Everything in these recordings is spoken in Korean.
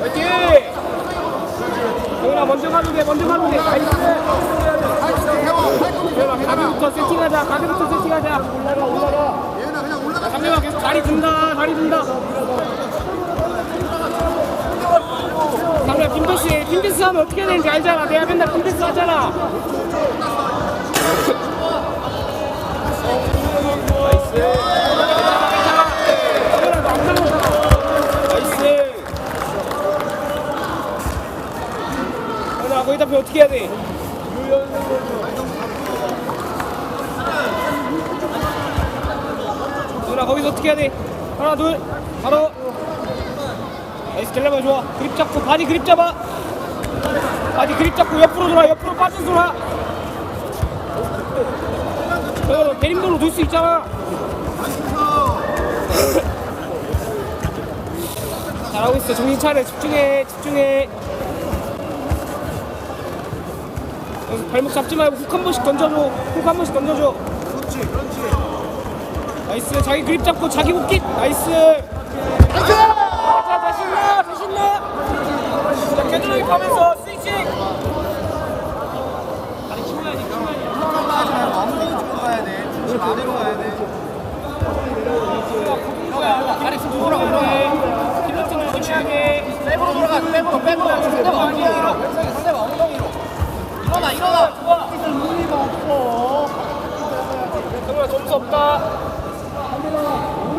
화이팅! 동현아 먼저 가도 돼 먼저 가도 돼 나이스 가드부터 세팅하자 가드부터 세팅하자 올라가 올라가 얘나 그냥 올라가. 상대방 계속 다리 든다 다리 든다 상대 핀패스 핀패스 하면 어떻게 되는지 알잖아 내가 맨날 핀패스 하잖아 나 거기다 표 어떻게 해야 돼? 누나 거기서 어떻게 해야 돼? 하나 둘 바로. 나이스 델레마 좋아. 그립 잡고 바디 그립 잡아. 바디 그립 잡고 옆으로 돌아 옆으로 빠져 돌아 너 대림도로 돌 수 있잖아. 잘하고 있어. 정신 차려. 집중해 집중해 여기서 발목 잡지 말고 훅 한 번씩 던져줘. 훅 한 번씩 던져줘. 그렇지, 그렇지. 나이스. 자기 그립 잡고 자기 복귀 나이스. 자 다시 나 다시 나. 자, 겨드랑이 파면서 스위칭. 다리 키워야지 키워야지. 하지 말고 엉덩이 쪽으로 가야 돼. 중심 아래로 가야 돼. 다리 쭉 돌아가 필러트는 거치하게. 백으로 돌아가 백으로 백으로 일어나 일어나. 좋아 정말 점수 없다.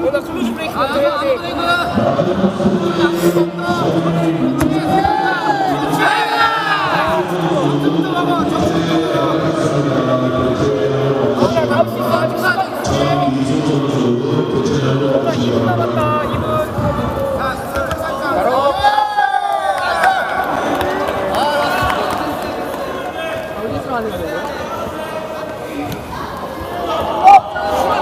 여기다 클로즈 브레이크 먼저 해야 돼 여기서 하는 거예요? 어?